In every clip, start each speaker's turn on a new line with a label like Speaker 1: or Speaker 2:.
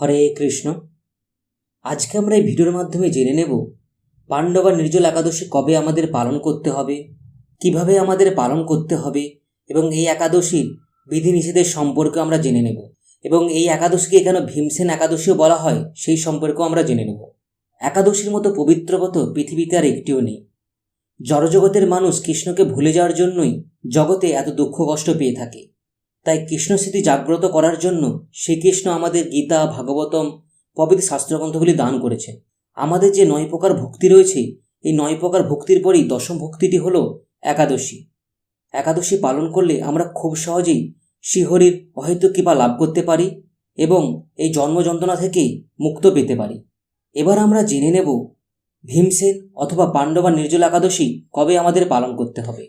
Speaker 1: হরে কৃষ্ণ। আজকে আমরা এই ভিডিওর মাধ্যমে জেনে নেব, পাণ্ডবা নির্জল একাদশী কবে আমাদের পালন করতে হবে, কীভাবে আমাদের পালন করতে হবে, এবং এই একাদশীর বিধিনিষেধের সম্পর্কে আমরা জেনে নেব, এবং এই একাদশীকে কেন ভীমসেন একাদশীও বলা হয়, সেই সম্পর্কেও আমরা জেনে নেব। একাদশীর মতো পবিত্রব্রত পৃথিবীতে আর একটিও নেই। জড়জগতের মানুষ কৃষ্ণকে ভুলে যাওয়ার জন্যই জগতে এত দুঃখ কষ্ট পেয়ে থাকে। তাই কৃষ্ণ স্মৃতি জাগ্রত করার জন্য শ্রীকৃষ্ণ আমাদের গীতা, ভাগবতম প্রভৃতি শাস্ত্রগ্রন্থগুলি দান করেছেন। আমাদের যে নয় প্রকার ভক্তি রয়েছে, এই নয় প্রকার ভক্তির পরেই দশম ভক্তিটি হল একাদশী। একাদশী পালন করলে আমরা খুব সহজেই শ্রীহরির অহেতু কৃপা লাভ করতে পারি এবং এই জন্ম যন্ত্রণা থেকে মুক্ত পেতে পারি। এবার আমরা জেনে নেব ভীমসেন অথবা পাণ্ডবা নির্জল একাদশী কবে আমাদের পালন করতে হবে।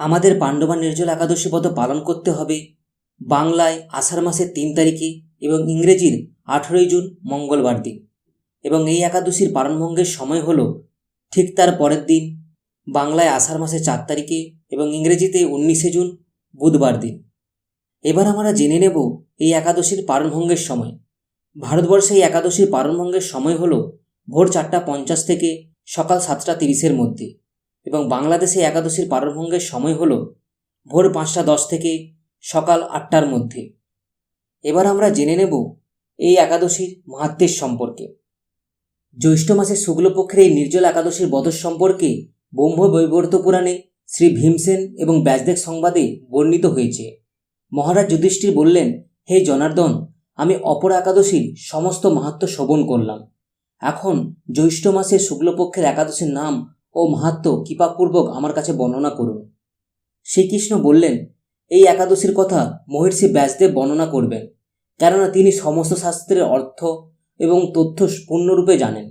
Speaker 1: আমাদের পাণ্ডবা নির্জল একাদশী ব্রত পালন করতে হবে। বাংলায় আষাঢ় মাসের তিন তারিখে এবং ইংরেজির আঠেরোই জুন মঙ্গলবার দিন। এবং এই একাদশীর পালনভঙ্গের সময় হল ঠিক তার পরের দিন, বাংলায় আষাঢ় মাসের চার তারিখে এবং ইংরেজিতে উনিশে জুন বুধবার দিন। এবার আমরা জেনে নেব এই একাদশীর পালনভঙ্গের সময়। ভারতবর্ষে এই একাদশীর পালনভঙ্গের সময় হল ভোর চারটা পঞ্চাশ থেকে সকাল সাতটা তিরিশের মধ্যে। এবং বাংলাদেশে একাদশীর পারভঙ্গের সময় হল ভোর পাঁচটা দশ থেকে সকাল আটটার মধ্যে। এবার আমরা জেনে নেব এই একাদশীর মাহাত্মের সম্পর্কে। জ্যৈষ্ঠ মাসের শুক্লপক্ষের এই নির্জল একাদশীর বধ সম্পর্কে ব্রহ্ম বৈবর্ত পুরাণে শ্রী ভীমসেন এবং ব্যাসদেব সংবাদে বর্ণিত হয়েছে। মহারাজ যুধিষ্ঠির বললেন, হে জনার্দন, আমি অপর একাদশীর সমস্ত মাহাত্ম শ্রবণ করলাম। এখন জ্যৈষ্ঠ মাসের শুক্লপক্ষের একাদশীর নাম ও মাহাত্ম কৃপাপূর্বক আমার কাছে বর্ণনা করুন। শ্রীকৃষ্ণ বললেন, এই একাদশীর কথা মহর্ষি ব্যাসদেব বর্ণনা করবেন, কেননা তিনি সমস্ত শাস্ত্রের অর্থ এবং তথ্য পূর্ণরূপে জানেন।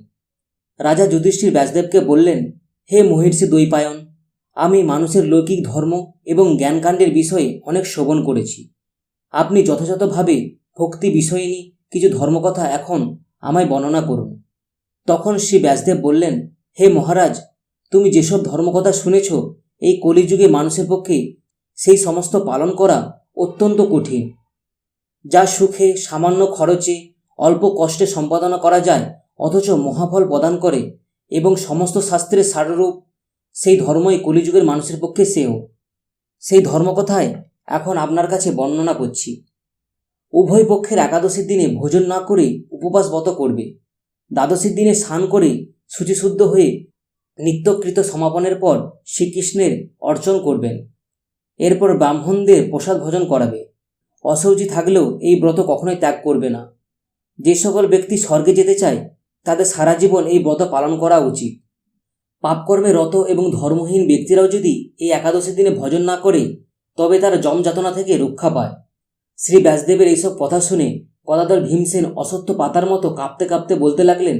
Speaker 1: রাজা যুধিষ্ঠির ব্যাসদেবকে বললেন, হে মহর্ষি দৈপায়ন আমি মানুষের লৌকিক ধর্ম এবং জ্ঞানকাণ্ডের বিষয়ে অনেক শ্রবণ করেছি। আপনি যথাযথভাবে ভক্তি বিষয়িনী কিছু ধর্মকথা এখন আমায় বর্ণনা করুন। তখন শ্রী ব্যাসদেব বললেন, হে মহারাজ তুমি যেসব ধর্মকথা শুনেছ, এই কলিযুগে মানুষের পক্ষে সেই সমস্ত পালন করা অত্যন্ত কঠিন। যা সুখে, সামান্য খরচে, অল্প কষ্টে সম্পাদনা করা যায়, অথচ মহাফল প্রদান করে এবং সমস্ত শাস্ত্রের সাররূপ সেই ধর্মই কলিযুগের মানুষের পক্ষে সেও। সেই ধর্মকথায় এখন আপনার কাছে বর্ণনা করছি। উভয় পক্ষের একাদশীর দিনে ভোজন না করে উপবাস করবে। দ্বাদশীর দিনে স্নান করে শুচিশুদ্ধ হয়ে নিত্যকৃত সমাপনের পর শ্রীকৃষ্ণের অর্চন করবেন। এরপর ব্রাহ্মণদের প্রসাদ ভোজন করাবে। অসৌচি থাকলেও এই ব্রত কখনোই ত্যাগ করবে না। যে সকল ব্যক্তি স্বর্গে যেতে চায়, তাদের সারা জীবন এই ব্রত পালন করা উচিত। পাপকর্মে রত এবং ধর্মহীন ব্যক্তিরাও যদি এই একাদশীর দিনে ভজন না করে, তবে তারা জমযাতনা থেকে রক্ষা পায়। শ্রী ব্যাসদেবের এইসব কথা শুনে কদাদর ভীমসেন অসত্য পাতার মতো কাঁপতে কাঁপতে বলতে লাগলেন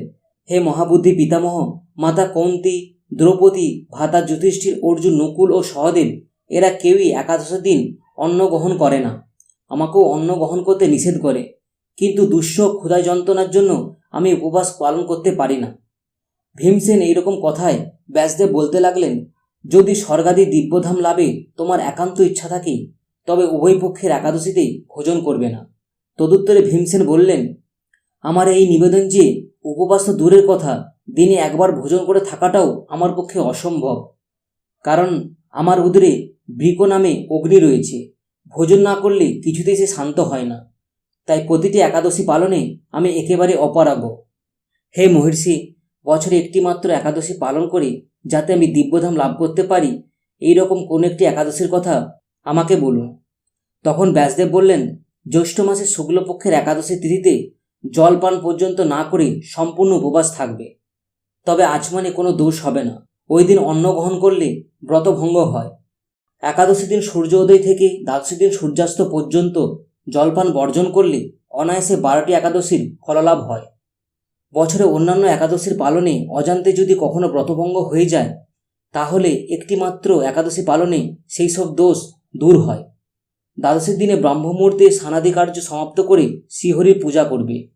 Speaker 1: হে মহাবুদ্ধি পিতামহ, মাতা কৌন্তি, দ্রৌপদী, ভাতা যুধিষ্ঠির, অর্জুন, নকুল ও সহদেব, এরা কেউই একাদশের দিন অন্ন গ্রহণ করে না। আমাকেও অন্ন গ্রহণ করতে নিষেধ করে, কিন্তু দুঃস্ব ক্ষুধায় যন্ত্রণার জন্য আমি উপবাস পালন করতে পারি না। ভীমসেন এইরকম কথায় ব্যাসদেব বলতে লাগলেন, যদি স্বর্গাদি দিব্যধাম লাভে তোমার একান্ত ইচ্ছা থাকে, তবে উভয় পক্ষের একাদশীতেই ভোজন করবে না। তদুত্তরে ভীমসেন বললেন আমার এই নিবেদন যে উপবাস তো দূরের কথা, দিনে একবার ভোজন করে থাকাটাও আমার পক্ষে অসম্ভব। কারণ আমার উদরে বৃক নামে অগ্নি রয়েছে। ভোজন না করলে কিছুতেই সে শান্ত হয় না। তাই প্রতিটি একাদশী পালনে আমি একেবারে অপারগ। হে মহর্ষি, বছরে একটি মাত্র একাদশী পালন করে যাতে আমি দিব্যধাম লাভ করতে পারি, এই রকম কোনো একটি একাদশীর কথা আমাকে বলুন। তখন ব্যাসদেব বললেন, জ্যৈষ্ঠ মাসের শুক্লপক্ষের একাদশী তিথিতে জলপান পর্যন্ত না করে সম্পূর্ণ উপবাস থাকবে। তবে আচমানে কোনো দোষ হবে না। ওই দিন অন্ন গ্রহণ করলে ব্রতভঙ্গ হয়। একাদশী দিন সূর্য উদয় থেকে দ্বাদশী দিন সূর্যাস্ত পর্যন্ত জলপান বর্জন করলে অনায়াসে বারোটি একাদশীর ফললাভ হয়। বছরে অন্যান্য একাদশীর পালনে অজান্তে যদি কখনো ব্রতভঙ্গ হয়ে যায়, তাহলে একটিমাত্র একাদশী পালনে সেই সব দোষ দূর হয়। দ্বাদশীর দিনে ব্রাহ্ম মুহূর্তে স্নানাদি কার্য সমাপ্ত করে শ্রীহরির পূজা করবে।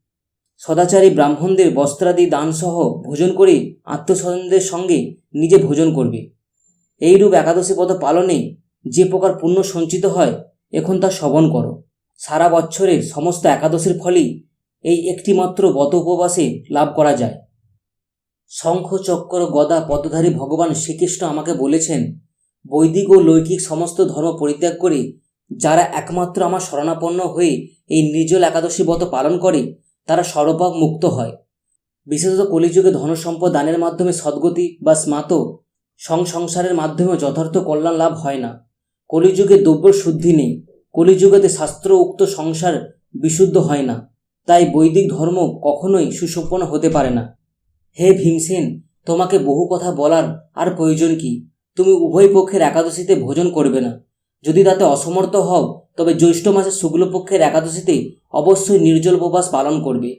Speaker 1: সদাচারী ব্রাহ্মণদের বস্ত্রাদি দানসহ ভোজন করে আত্মস্বজনদের সঙ্গে নিজে ভোজন করবে। এইরূপ একাদশী পদ পালনে যে প্রকার পুণ্য সঞ্চিত হয়, এখন তা শ্রবণ করো। সারা বছরের সমস্ত একাদশীর ফলেই এই একটিমাত্র ব্রত উপবাসে লাভ করা যায়। শঙ্খ, চক্র, গদা পদধারী ভগবান শ্রীকৃষ্ণ আমাকে বলেছেন, বৈদিক ও লৌকিক সমস্ত ধর্ম পরিত্যাগ করে যারা একমাত্র আমার শরণাপন্ন হয়ে এই নির্জল একাদশী ব্রত পালন করে তারা সর্বপাপ মুক্ত হয়। বিশেষত কলিযুগে ধনসম্পদ দানের মাধ্যমে সদ্গতি বা স্মাত সংসংসারের মাধ্যমে যথার্থ কল্যাণ লাভ হয় না। কলিযুগে দ্রব্য শুদ্ধি নেই। কলিযুগেতে শাস্ত্র উক্ত সংসার বিশুদ্ধ হয় না। তাই বৈদিক ধর্ম কখনোই সুসম্পন্ন হতে পারে না। হে ভীমসেন, তোমাকে বহু কথা বলার আর প্রয়োজন কি? তুমি উভয় পক্ষের একাদশীতে ভোজন করবে না। যদি তাতে অসমর্থ হও তবে জ্যৈষ্ঠ মাসের শুক্লপক্ষের একাদশীতে অবশ্যই নির্জল উপবাস পালন করবে।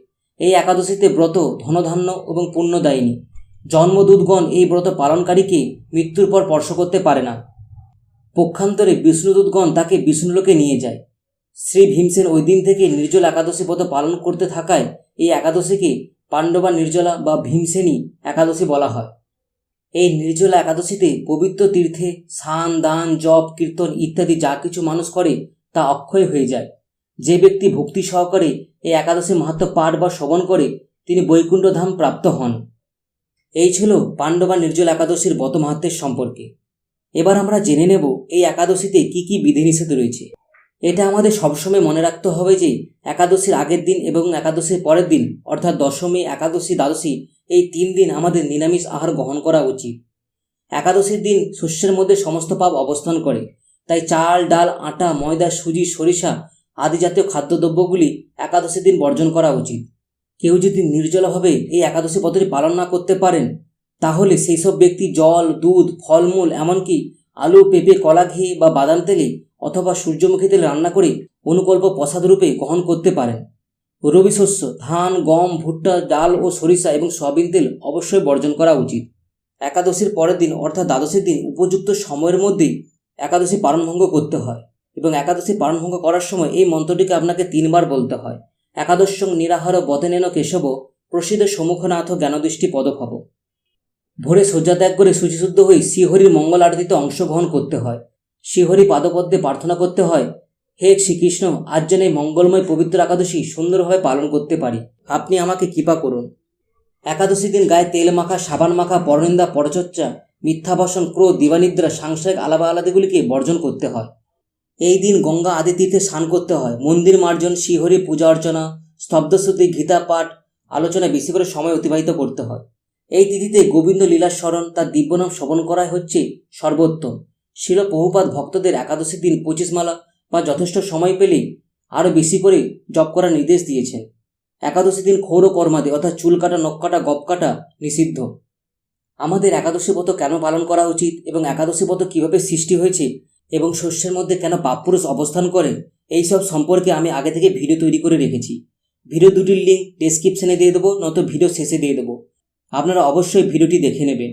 Speaker 1: এই একাদশীতে ব্রত, ধনধান্য এবং পুণ্যদায়িনী। জন্মদূতগণ এই ব্রত পালনকারীকে মৃত্যুর পর স্পর্শ করতে পারে না। পক্ষান্তরে বিষ্ণুদূতগণ তাকে বিষ্ণুলোকে নিয়ে যায়। শ্রী ভীমসেন ওই দিন থেকে নির্জল একাদশী ব্রত পালন করতে থাকায় এই একাদশীকে পাণ্ডবা নির্জলা বা ভীমসেনী একাদশী বলা হয়। এই নির্জলা একাদশীতে পবিত্র তীর্থে স্নান দান, জপ, কীর্তন ইত্যাদি যা কিছু মানুষ করে তা অক্ষয় হয়ে যায়। যে ব্যক্তি ভক্তি সহকারে এই একাদশী মাহাত্ম পাঠ বা শ্রবণ করে, তিনি বৈকুণ্ঠধাম প্রাপ্ত হন। এই ছিল পাণ্ডবা নির্জল একাদশীর ব্রত মাহাত্মের সম্পর্কে। এবার আমরা জেনে নেব এই একাদশীতে কি কি বিধিনিষেধ রয়েছে। এটা আমাদের সবসময় মনে রাখতে হবে যে, একাদশীর আগের দিন এবং একাদশীর পরের দিন, অর্থাৎ দশমী, একাদশী, দ্বাদশী, এই তিন দিন আমাদের নিরামিষ আহার গ্রহণ করা উচিত। একাদশীর দিন শস্যের মধ্যে সমস্ত পাপ অবস্থান করে। তাই চাল, ডাল, আটা, ময়দা, সুজি, সরিষা আদি জাতীয় খাদ্যদ্রব্যগুলি একাদশীর দিন বর্জন করা উচিত। কেউ যদি নির্জলভাবে এই একাদশী পদ্ধতি পালন না করতে পারেন, তাহলে সেই সব ব্যক্তি জল, দুধ, ফলমূল, এমনকি আলু, পেঁপে, কলা ঘি বা বাদাম তেলে অথবা সূর্যমুখী তেল রান্না করে অনুকল্প প্রসাদ রূপে গ্রহণ করতে পারেন। রবি শস্য, ধান, গম, ভুট্টা, ডাল ও সরিষা এবং সয়াবিন তেল অবশ্যই বর্জন করা উচিত। একাদশীর পরের দিন অর্থাৎ দ্বাদশীর দিন উপযুক্ত সময়ের মধ্যেই একাদশী পারণভঙ্গ করতে হয় এবং একাদশী পারণভঙ্গ করার সময় এই মন্ত্রটিকে আপনাকে তিনবার বলতে হয়। একাদশং নিরাহার বতেনেন কেশব, প্রসিদ্ধ সমুখনাথ জ্ঞানদৃষ্টি পদভব। ভোরে শয্যা ত্যাগ করে শুচিশুদ্ধ হয়ে শ্রীহরির মঙ্গল আরতিতে অংশগ্রহণ করতে হয়। শ্রীহরি পাদপদ্মে প্রার্থনা করতে হয়, হে শ্রীকৃষ্ণ, আজ যেন এই মঙ্গলময় পবিত্র একাদশী সুন্দরভাবে পালন করতে পারি। আপনি আমাকে কৃপা করুন। একাদশী দিন গায়ে তেল মাখা, সাবান মাখা, পরনিন্দা, পরচর্চা মিথ্যাবাসন, ক্রোধ, দিবানিদ্রা, সাংসারিক আলাদা আলাদাগুলিকে বর্জন করতে হয়। এই দিন গঙ্গা আদি তীর্থে স্নান করতে হয়। মন্দির মার্জন শ্রীহরি পূজা অর্চনা, স্তব্ধশ্রুতি গীতা পাঠ আলোচনা বেশি করে সময় অতিবাহিত করতে হয়। এই তিথিতে গোবিন্দ লীলার স্মরণ, তার দিব্যনাম শ্রবণ করাই হচ্ছে সর্বোত্তম। শিল বহুপাত ভক্তদের একাদশীর দিন পঁচিশ মালা বা যথেষ্ট সময় পেলেই আরও বেশি করে জপ করার নির্দেশ দিয়েছেন। একাদশী দিন ক্ষৌর কর্মাদি, অর্থাৎ চুল কাটা, নখ কাটা, গপ কাটা নিষিদ্ধ। আমাদের একাদশী ব্রত কেন পালন করা উচিত এবং একাদশী ব্রত কীভাবে সৃষ্টি হয়েছে এবং শস্যের মধ্যে কেন পাপপুরুষ অবস্থান করে এই সব সম্পর্কে আমি আগে থেকে ভিডিও তৈরি করে রেখেছি। ভিডিও দুটির লিঙ্ক ডেসক্রিপশনে দিয়ে দেবো, নয়তো ভিডিও শেষে দিয়ে দেবো। আপনারা অবশ্যই ভিডিওটি দেখে নেবেন।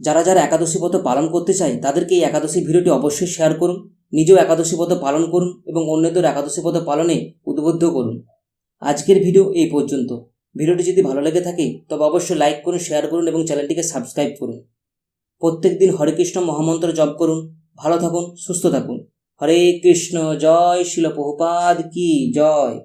Speaker 1: যারা যারা একাদশী ব্রত পালন করতে চায়, তাদেরকে এই একাদশী ভিডিওটি অবশ্যই শেয়ার করুন, নিজেও একাদশী ব্রত পালন করুন এবং অন্যদের একাদশী ব্রত পালনে উদ্বুদ্ধ করুন। আজকের ভিডিও এই পর্যন্ত। ভিডিওটি যদি ভালো লেগে থাকে, তবে অবশ্যই লাইক করুন শেয়ার করুন এবং চ্যানেলটিকে সাবস্ক্রাইব করুন। প্রত্যেক দিন হরে কৃষ্ণ মহামন্ত্র জপ করুন। ভালো থাকুন, সুস্থ থাকুন। হরে কৃষ্ণ, জয় শিল প্রভুপাদ কি জয়।